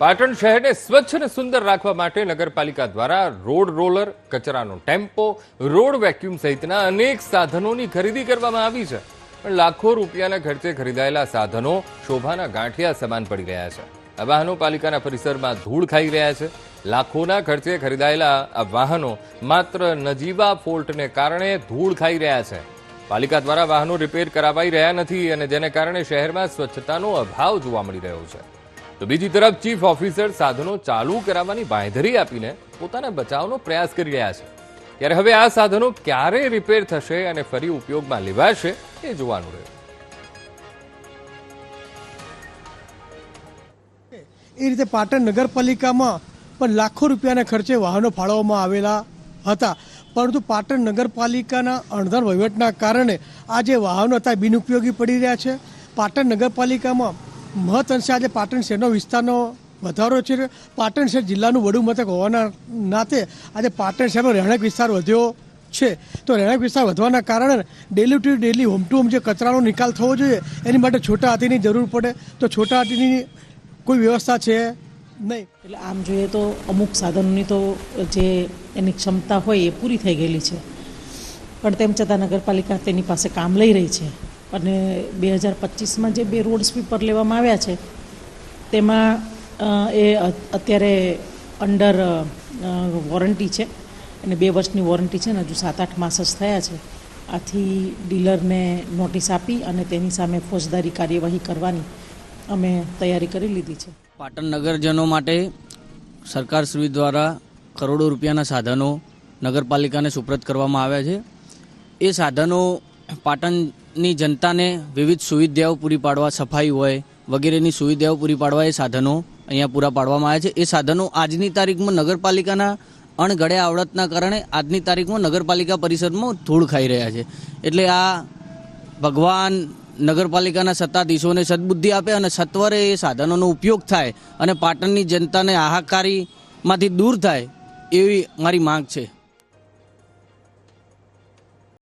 પાટણ શહેરને સ્વચ્છ અને સુંદર રાખવા માટે નગરપાલિકા દ્વારા રોડ રોલર, કચરાનો ટેમ્પો, રોડ વેક્યુમ સહિતના અનેક સાધનોની ખરીદી કરવામાં આવી છે. પણ લાખો રૂપિયાના ખર્ચે ખરીદાયેલા સાધનો શોભાના ગાંઠિયા સમાન પડી રહ્યા છે. આ વાહનો પાલિકાના પરિસરમાં ધૂળ ખાઈ રહ્યા છે. લાખોના ખર્ચે ખરીદાયેલા આ વાહનો માત્ર નજીવા ફોલ્ટને કારણે ધૂળ ખાઈ રહ્યા છે. પાલિકા દ્વારા વાહનો રિપેર કરાવાઈ રહ્યા નથી અને જેને કારણે શહેરમાં સ્વચ્છતાનો અભાવ જોવા મળી રહ્યો છે. તો બીજી તરફ ચીફ ઓફિસર સાધનો ચાલુ કરાવવાની બાંયધરી આપીને પોતાના બચાવનો પ્રયાસ કરી રહ્યા છે. ત્યારે હવે આ સાધનો ક્યારે રિપેર થશે અને ફરી ઉપયોગમાં લેવાશે એ જોવાનું રહ્યું. એ રીતે પાટણ નગરપાલિકામાં પણ લાખો રૂપિયાના ખર્ચે વાહનો ફાળવવામાં આવેલા હતા. પરંતુ પાટણ નગરપાલિકાના અણધાર વહીવટના કારણે આ જે વાહનો હતા બિનઉપયોગી પડી રહ્યા છે. પાટણ નગરપાલિકામાં મહદ અંશે આજે પાટણ શહેરનો વિસ્તારનો વધારો છે પાટણ શહેર જિલ્લાનું વડું મથક હોવાના નાતે આજે પાટણ શહેરનો રહેણાંક વિસ્તાર વધ્યો છે. તો રહેણાંક વિસ્તાર વધવાના કારણે daily to daily home to home જે કચરાનો નિકાલ થવો જોઈએ, એની માટે છોટા હાથીની જરૂર પડે. તો છોટા હાથીની કોઈ વ્યવસ્થા છે નહીં? એટલે આમ જોઈએ તો અમુક સાધનોની તો જે એની ક્ષમતા હોય એ પૂરી થઈ ગયેલી છે. પણ તેમ છતાં નગરપાલિકા તેની પાસે કામ લઈ રહી છે. અને બે હજાર પચીસમાં જે બે રોડ સ્વીપર લેવામાં આવ્યા છે, તેમાં એ અત્યારે અંડર વોરંટી છે. અને બે વર્ષની વોરંટી છે ને હજુ સાત આઠ માસ જ થયા છે. આથી ડીલરને નોટિસ આપી અને તેની સામે ફોજદારી કાર્યવાહી કરવાની અમે તૈયારી કરી લીધી છે. પાટણ નગરજનો માટે સરકારશ્રી દ્વારા કરોડો રૂપિયાના સાધનો નગરપાલિકાને સુપ્રત કરવામાં આવ્યા છે. એ સાધનો પાટણની જનતાને વિવિધ સુવિધાઓ પૂરી પાડવા, સફાઈ હોય વગેરેની સુવિધાઓ પૂરી પાડવા એ સાધનો અહીંયા પૂરા પાડવામાં આવ્યા છે. એ સાધનો આજની તારીખમાં નગરપાલિકાના અણઘડે આવડતના કારણે આજની તારીખમાં નગરપાલિકા પરિષદમાં ધૂળ ખાઈ રહ્યા છે. એટલે આ ભગવાન નગરપાલિકાના સત્તાધીશોને સદબુદ્ધિ આપે અને સત્વરે એ સાધનોનો ઉપયોગ થાય અને પાટણની જનતાને હાહાકારીમાંથી દૂર થાય એવી મારી માંગ છે.